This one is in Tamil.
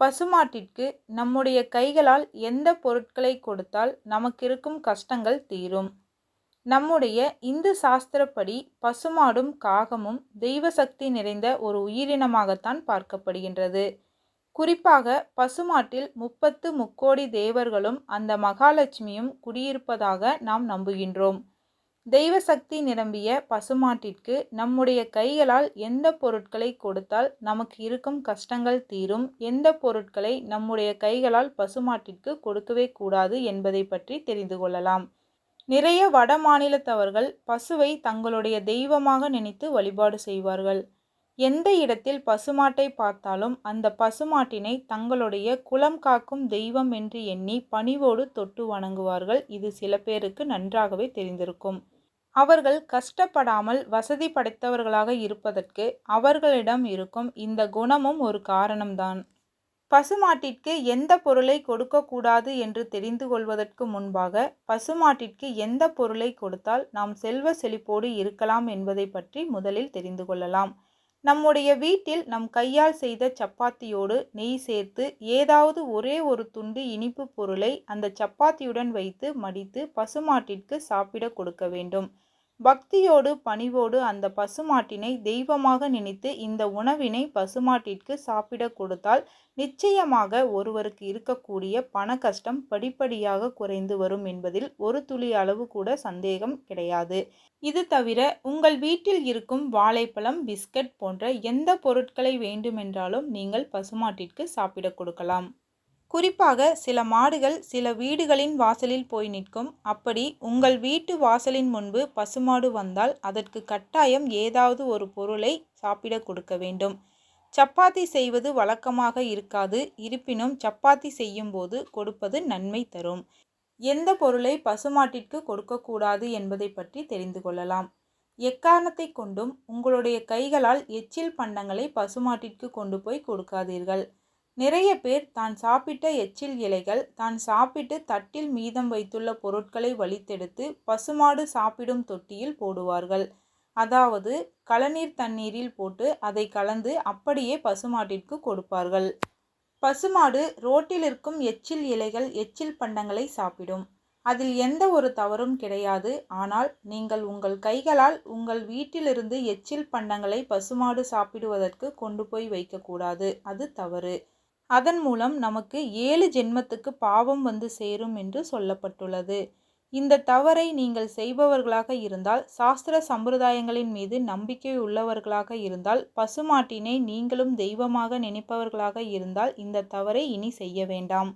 பசுமாட்டிற்கு நம்முடைய கைகளால் எந்த பொருட்களை கொடுத்தால் நமக்கு இருக்கும் கஷ்டங்கள் தீரும். நம்முடைய இந்து சாஸ்திரப்படி பசுமாடும் காகமும் தெய்வ சக்தி நிறைந்த ஒரு உயிரினமாகத்தான் பார்க்கப்படுகின்றது. குறிப்பாக பசுமாட்டில் முப்பத்து முக்கோடி தேவர்களும் அந்த மகாலட்சுமியும் குடியிருப்பதாக நாம் நம்புகின்றோம். தெய்வ சக்தி நிரம்பிய பசுமாட்டிற்கு நம்முடைய கைகளால் எந்த பொருட்களை கொடுத்தால் நமக்கு இருக்கும் கஷ்டங்கள் தீரும்? எந்த பொருட்களை நம்முடைய கைகளால் பசுமாட்டிற்கு கொடுக்கவே கூடாது என்பதை பற்றி தெரிந்து கொள்ளலாம். நிறைய வட மாநிலத்தவர்கள் பசுவை தங்களுடைய தெய்வமாக நினைத்து வழிபாடு செய்வார்கள். எந்த இடத்தில் பசுமாட்டை பார்த்தாலும் அந்த பசுமாட்டினை தங்களுடைய குலம் காக்கும் தெய்வம் என்று எண்ணி பணிவோடு தொட்டு வணங்குவார்கள். இது சில பேருக்கு நன்றாகவே தெரிந்திருக்கும். அவர்கள் கஷ்டப்படாமல் வசதி படைத்தவர்களாக இருப்பதற்கு அவர்களிடம் இருக்கும் இந்த குணமும் ஒரு காரணம்தான். பசுமாட்டிற்கு எந்த பொருளை கொடுக்கக்கூடாது என்று தெரிந்து கொள்வதற்கு முன்பாக பசுமாட்டிற்கு எந்த பொருளை கொடுத்தால் நாம் செல்வ செழிப்போடு இருக்கலாம் என்பதை பற்றி முதலில் தெரிந்து கொள்ளலாம். நம்முடைய வீட்டில் நம் கையால் செய்த சப்பாத்தியோடு நெய் சேர்த்து ஏதாவது ஒரே ஒரு துண்டு இனிப்பு பொருளை அந்த சப்பாத்தியுடன் வைத்து மடித்து பசுமாட்டிற்கு சாப்பிட கொடுக்க வேண்டும். பக்தியோடு பணிவோடு அந்த பசுமாட்டினை தெய்வமாக நினைத்து இந்த உணவினை பசுமாட்டிற்கு சாப்பிட கொடுத்தால் நிச்சயமாக ஒருவருக்கு இருக்கக்கூடிய பண கஷ்டம் படிப்படியாக குறைந்து வரும் என்பதில் ஒரு துளி அளவு கூட சந்தேகம் கிடையாது. இது தவிர உங்கள் வீட்டில் இருக்கும் வாழைப்பழம் பிஸ்கட் போன்ற எந்த பொருட்களை வேண்டுமென்றாலும் நீங்கள் பசுமாட்டிற்கு சாப்பிட கொடுக்கலாம். குறிப்பாக சில மாடுகள் சில வீடுகளின் வாசலில் போய் நிற்கும். அப்படி உங்கள் வீட்டு வாசலின் முன்பு பசுமாடு வந்தால் அதற்கு கட்டாயம் ஏதாவது ஒரு பொருளை சாப்பிட கொடுக்க வேண்டும். சப்பாத்தி செய்வது வழக்கமாக இருக்காது. இருப்பினும் சப்பாத்தி செய்யும்போது கொடுப்பது நன்மை தரும். எந்த பொருளை பசுமாட்டிற்கு கொடுக்கக்கூடாது என்பதை பற்றி தெரிந்து கொள்ளலாம். எக்காரணத்தை கொண்டும் உங்களுடைய கைகளால் எச்சில் பண்டங்களை பசுமாட்டிற்கு கொண்டு போய் கொடுக்காதீர்கள். நிறைய பேர் தான் சாப்பிட்ட எச்சில் இலைகள் தான் சாப்பிட்டு தட்டில் மீதம் வைத்துள்ள பொருட்களை வலித்தெடுத்து பசுமாடு சாப்பிடும் தொட்டியில் போடுவார்கள். அதாவது கழநீர் தண்ணீரில் போட்டு அதை கலந்து அப்படியே பசுமாட்டிற்கு கொடுப்பார்கள். பசுமாடு ரோட்டில் இருக்கும் எச்சில் இலைகள் எச்சில் பண்டங்களை சாப்பிடும். அதில் எந்த ஒரு தவறும் கிடையாது. ஆனால் நீங்கள் உங்கள் கைகளால் உங்கள் வீட்டிலிருந்து எச்சில் பண்டங்களை பசுமாடு சாப்பிடுவதற்கு கொண்டு போய் வைக்கக்கூடாது. அது தவறு. அதன் மூலம் நமக்கு ஏழு ஜென்மத்துக்கு பாவம் வந்து சேரும் என்று சொல்லப்பட்டுள்ளது. இந்த தவறை நீங்கள் செய்பவர்களாக இருந்தால் சாஸ்திர சம்பிரதாயங்களின் மீது நம்பிக்கை உள்ளவர்களாக இருந்தால் பசுமாட்டினை நீங்களும் தெய்வமாக நினைப்பவர்களாக இருந்தால் இந்த தவறை இனி செய்ய வேண்டாம்.